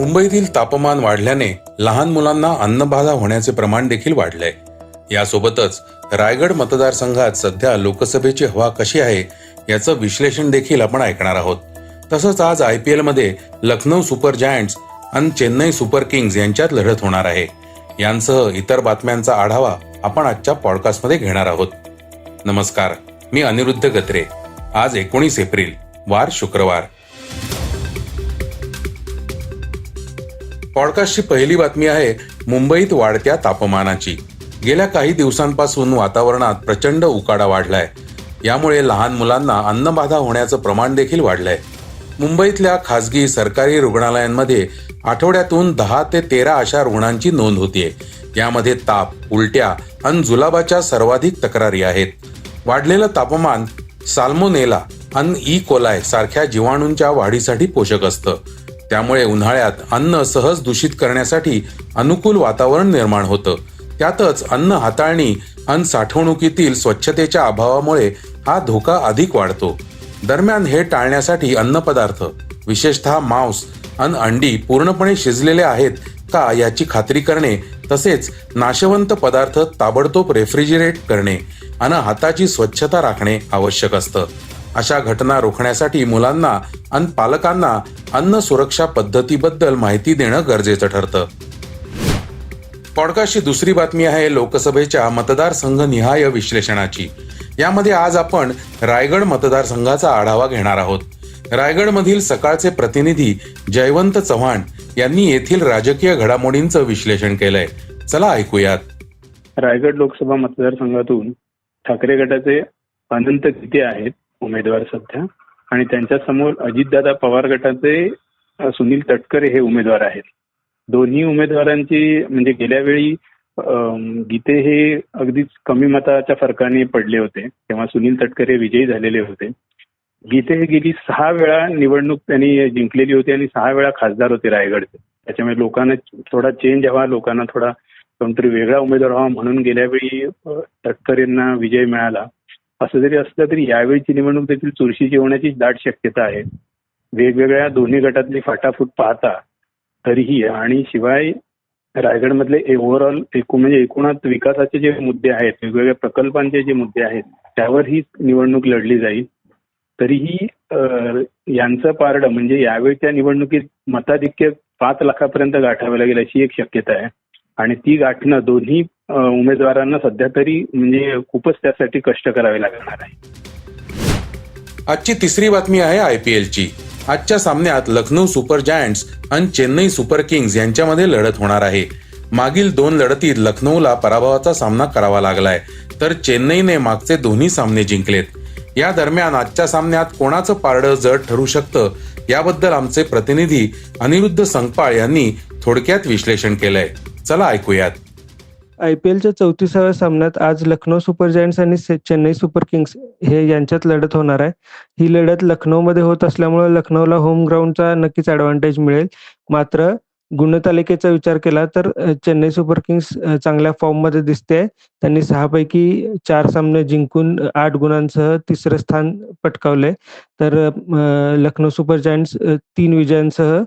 मुंबईतील तापमान वाढल्याने लहान मुलांना अन्नबाधा होण्याचे प्रमाण देखील वाढलंय. यासोबतच रायगड मतदारसंघात सध्या लोकसभेची हवा कशी आहे याचं विश्लेषण देखील आपण ऐकणार आहोत. तसंच आज आय पी एलमध्ये लखनौ सुपर जायंट्स आणि चेन्नई सुपर किंग्ज यांच्यात लढत होणार आहे. यांसह इतर बातम्यांचा आढावा आपण आजच्या पॉडकास्टमध्ये घेणार आहोत. नमस्कार मी अनिरुद्ध गत्रे. आज एकोणीस एप्रिल वार शुक्रवार. पॉडकास्टची पहिली बातमी आहे मुंबईत वाढत्या तापमानाची. गेल्या काही दिवसांपासून वातावरणात प्रचंड उकाडा वाढलाय. यामुळे लहान मुलांना अन्नबाधा होण्याचं प्रमाण देखील वाढलंय. मुंबईतल्या खासगी सरकारी रुग्णालयांमध्ये आठवड्यातून दहा ते तेरा अशा रुग्णांची नोंद होतीये. यामध्ये ताप उलट्या आणि जुलाबाच्या सर्वाधिक तक्रारी आहेत. वाढलेलं तापमान साल्मोनेला आणि ई. कोलाय सारख्या जीवाणूंच्या वाढीसाठी पोषक असतं. त्यामुळे उन्हाळ्यात अन्न सहज दूषित करण्यासाठी अनुकूल वातावरण निर्माण होतं. त्यातच अन्न हाताळणी अन्न साठवणुकीतील स्वच्छतेच्या अभावामुळे हा धोका अधिक वाढतो. दरम्यान हे टाळण्यासाठी अन्नपदार्थ विशेषतः मांस अन अंडी पूर्णपणे शिजलेले आहेत का याची खात्री करणे तसेच नाशवंत पदार्थ ताबडतोब रेफ्रिजिरेट करणे अन हाताची स्वच्छता राखणे आवश्यक असतं. अशा घटना रोखण्यासाठी मुलांना आणि पालकांना अन्न सुरक्षा पद्धतीबद्दल माहिती देणं गरजेचं ठरतं. पॉडकास्टची दुसरी बातमी आहे लोकसभेच्या मतदारसंघ निहाय विश्लेषणाची. यामध्ये आज आपण रायगड मतदारसंघाचा आढावा घेणार आहोत. रायगडमधील सकाळचे प्रतिनिधी जयवंत चव्हाण यांनी येथील राजकीय घडामोडींचं विश्लेषण केलंय. चला ऐकूयात. रायगड लोकसभा मतदारसंघातून ठाकरे गटाचे अनंत किती आहेत. उमेदवार सध्या. आणि त्यांच्यासमोर अजितदादा पवार गटाचे सुनील तटकरे हे उमेदवार आहेत. दोन्ही उमेदवारांची म्हणजे गेल्या वेळी गीते हे अगदीच कमी मताच्या फरकाने पडले होते. तेव्हा सुनील तटकरे विजयी झालेले होते. गीते हे गेली सहा वेळा निवडणूक त्यांनी जिंकलेली होती आणि सहा वेळा खासदार होते रायगडचे. त्याच्यामुळे लोकांना थोडा चेंज हवा लोकांना थोडा कोणतरी वेगळा उमेदवार व्हावा म्हणून गेल्या वेळी तटकरेंना विजय मिळाला. असं जरी असलं तरी यावेळीची निवडणूक देखील चुरशी होण्याची दाट शक्यता आहे. वेगवेगळ्या दोन्ही गटातली फाटाफूट पाहता तरीही आणि शिवाय रायगडमधले ओव्हरऑल एकूण म्हणजे एकूणात विकासाचे जे मुद्दे आहेत वेगवेगळ्या प्रकल्पांचे जे मुद्दे आहेत त्यावर ही निवडणूक लढली जाईल. तरीही यांचं पारड म्हणजे यावेळच्या निवडणुकीत मताधिक्य पाच लाखापर्यंत गाठावं लागेल अशी एक शक्यता आहे. आणि ती गाठणं दोन्ही उमेदवारांना सध्या तरी म्हणजे खूपच त्यासाठी कष्ट करावे लागणार आहे. आजची तिसरी बातमी आहे आय पी एलची. आजच्या सामन्यात लखनौ सुपर जायंट्स आणि चेन्नई सुपर किंग्ज यांच्यामध्ये लढत होणार आहे. मागील दोन लढतीत लखनौला पराभवाचा सामना करावा लागलाय तर चेन्नईने मागचे दोन्ही सामने जिंकलेत. या दरम्यान आजच्या सामन्यात कोणाचं पारडं जड ठरू शकतं याबद्दल आमचे प्रतिनिधी अनिरुद्ध संगपाळ यांनी थोडक्यात विश्लेषण केलंय. चला ऐकूयात. आयपीएलच्या चौतीसाव्या सामन्यात आज लखनौ सुपर जायंट्स आणि चेन्नई सुपर किंग्स हे यांच्यात लढत होणार आहे. ही लढत लखनौमध्ये होत असल्यामुळे लखनौला होम ग्राउंडचा नक्कीच ऍडव्हान्टेज मिळेल. मात्र गुणतालिकेचा विचार केला तर चेन्नई सुपर किंग्स चांगल्या फॉर्ममध्ये दिसते त्यांनी सहापैकी चार सामने जिंकून आठ गुणांसह तिसरं स्थान पटकावले तर लखनौ सुपर जायंट्स तीन विजयांसह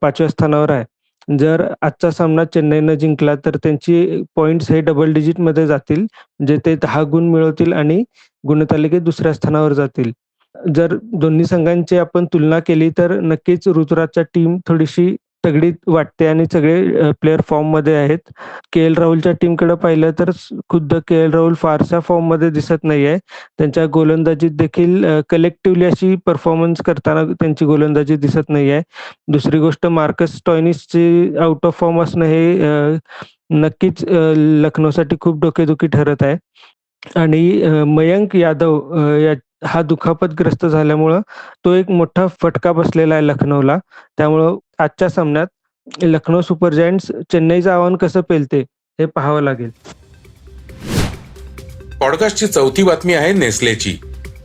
पाचव्या स्थानावर आहे. जर आजचा सामना चेन्नईनं जिंकला तर त्यांची पॉइंट्स हे डबल डिजिटमध्ये जातील म्हणजे ते दहा गुण मिळवतील आणि गुणतालिकेत दुसऱ्या स्थानावर जातील. जर दोन्ही संघांची आपण तुलना केली तर नक्कीच ऋतुराजच्या टीम थोडीशी तगडीत वाटते आणि सगळे प्लेअर फॉर्ममध्ये आहेत. के एल राहुलच्या टीमकडे पाहिलं तर खुद्द के एल राहुल फारशा फॉर्ममध्ये दिसत नाहीये. त्यांच्या गोलंदाजीत देखील कलेक्टिव्हली अशी परफॉर्मन्स करताना त्यांची गोलंदाजी दिसत नाहीये. दुसरी गोष्ट मार्कस टॉयनिसची आउट ऑफ फॉर्म असणं हे नक्कीच लखनौसाठी खूप डोकेदुखी ठरत आहे. आणि मयंक यादव या हा दुखापतग्रस्त झाल्यामुळं तो एक मोठा फटका बसलेला आहे लखनौला. त्यामुळं आजच्या सामन्यात लखनौ सुपर जायंट्स चेन्नईचं आव्हान कसं पेलते हे पाहावं लागेल. पॉडकास्टची चौथी बातमी आहे नेस्लेची.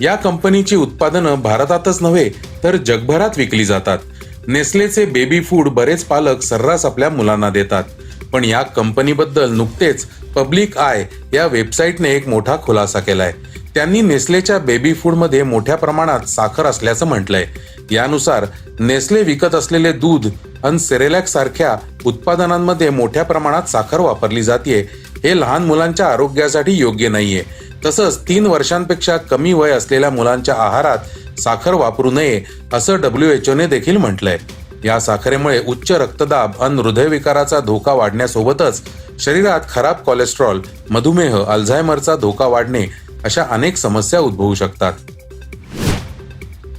या कंपनीची उत्पादनं भारतातच नव्हे तर जगभरात विकली जातात. नेस्लेचे बेबी फूड बरेच पालक सर्रास आपल्या मुलांना देतात. पण या कंपनीबद्दल नुकतेच पब्लिक आय या वेबसाईटने एक मोठा खुलासा केलाय. त्यांनी नेस्लेच्या बेबी फूडमध्ये मोठ्या प्रमाणात साखर असल्याचं म्हटलंय. यानुसार नेस्ले विकत असलेले दूध आणि सेरेलॅक सारख्या उत्पादनांमध्ये मोठ्या प्रमाणात साखर वापरली जाते हे लहान मुलांच्या आरोग्यासाठी योग्य नाहीये. तसंच तीन वर्षांपेक्षा कमी वय असलेल्या मुलांच्या आहारात साखर वापरू नये असं डब्ल्यू एच ओने देखील म्हटलंय. या साखरेमुळे उच्च रक्तदाब आणि हृदयविकाराचा धोका वाढण्यासोबतच शरीरात खराब कोलेस्ट्रॉल मधुमेह अल्झायमरचा धोका वाढणे अशा अनेक समस्या उद्भवू शकतात.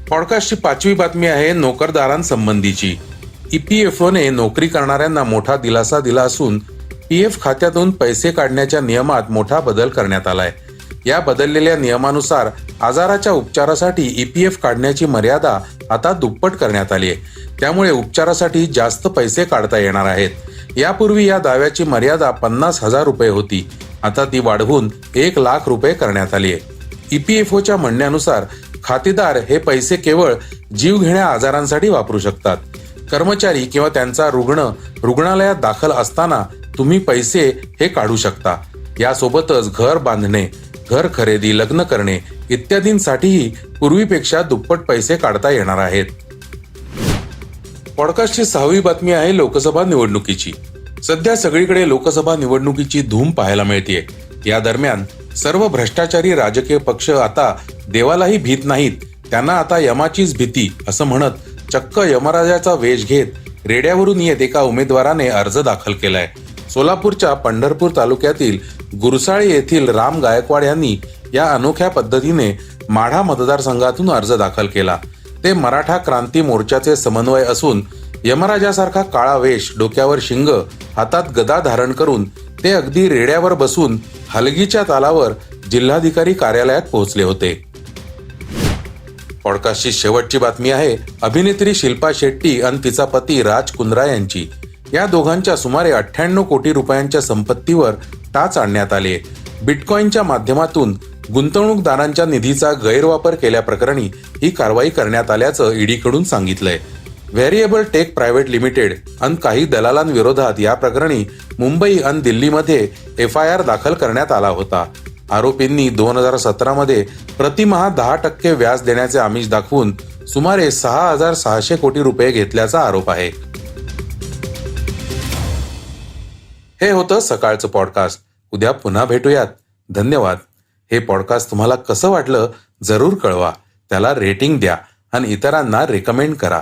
पॉडकास्टची पाचवी बातमी आहे नोकरदारांसंबंधीची. ईपीएफओने नोकरी करणाऱ्यांना मोठा दिलासा दिला असून पी एफ खात्यातून पैसे काढण्याच्या नियमात मोठा बदल करण्यात आलाय. या बदललेल्या नियमानुसार आजाराच्या उपचारासाठी ईपीएफ काढण्याची मर्यादा आता दुप्पट करण्यात आली आहे. त्यामुळे उपचारासाठी जास्त पैसे काढता येणार आहेत. यापूर्वी या दाव्याची मर्यादा पन्नास हजार रुपये होती. आता ती वाढवून एक लाख रुपये करण्यात आली आहे. ईपीएफओच्या म्हणण्यानुसार खातेदार हे पैसे केवळ जीवघेण्या आजारांसाठी वापरू शकतात. कर्मचारी किंवा त्यांचा रुग्ण रुग्णालयात दाखल असताना तुम्ही पैसे हे काढू शकता. यासोबतच घर बांधणे घर खरेदी लग्न करणे इत्यादींसाठीही पूर्वीपेक्षा दुप्पट पैसे काढता येणार आहेत. पॉडकास्टची सहावी बातमी आहे लोकसभा निवडणुकीची. सध्या सगळीकडे लोकसभा निवडणुकीची धूम पाहायला मिळते या दरम्यान सर्व भ्रष्टाचारी राजकीय पक्ष आता देवालाही भीत नाहीत. त्यांना आता यमाचीच भीती असं म्हणत चक्क यमराजाचा वेश घेत रेड्यावरून येत एका उमेदवाराने अर्ज दाखल केलाय. सोलापूरच्या पंढरपूर तालुक्यातील गुरसाळी येथील राम गायकवाड यांनी या अनोख्या पद्धतीने माढा मतदारसंघातून अर्ज दाखल केला. ते मराठा क्रांती मोर्चाचे समन्वय असून यमराजासारखा काळा वेश डोक्यावर शिंग हातात गदा धारण करून ते अगदी रेड्यावर बसून हलगीच्या तालावर जिल्हाधिकारी कार्यालयात पोहोचले होते. पॉडकास्टची शेवटची बातमी आहे अभिनेत्री शिल्पा शेट्टी आणि तिचा पती राज कुंद्रा यांची. या दोघांच्या सुमारे अठ्ठ्याण्णव कोटी रुपयांच्या संपत्तीवर टाच आणण्यात आले बिटकॉईनच्या माध्यमातून गुंतवणूकदारांच्या निधीचा गैरवापर केल्याप्रकरणी ही कारवाई करण्यात आल्याचं ईडीकडून सांगितलंय. व्हेरिएबल टेक प्रायव्हेट लिमिटेड आणि काही दलालांविरोधात या प्रकरणी मुंबई आणि दिल्लीमध्ये एफ आय आर दाखल करण्यात आला होता. आरोपींनी दोन हजार सतरा मध्ये प्रतिमहा दहा टक्के व्याज देण्याचे आमिष दाखवून सुमारे सहा हजार सहाशे कोटी रुपये घेतल्याचा आरोप आहे. हे होतं सकाळचं पॉडकास्ट उद्या पुन्हा भेटूयात. धन्यवाद. हे पॉडकास्ट तुम्हाला कसं वाटलं जरूर कळवा. त्याला रेटिंग द्या आणि इतरांना रेकमेंड करा.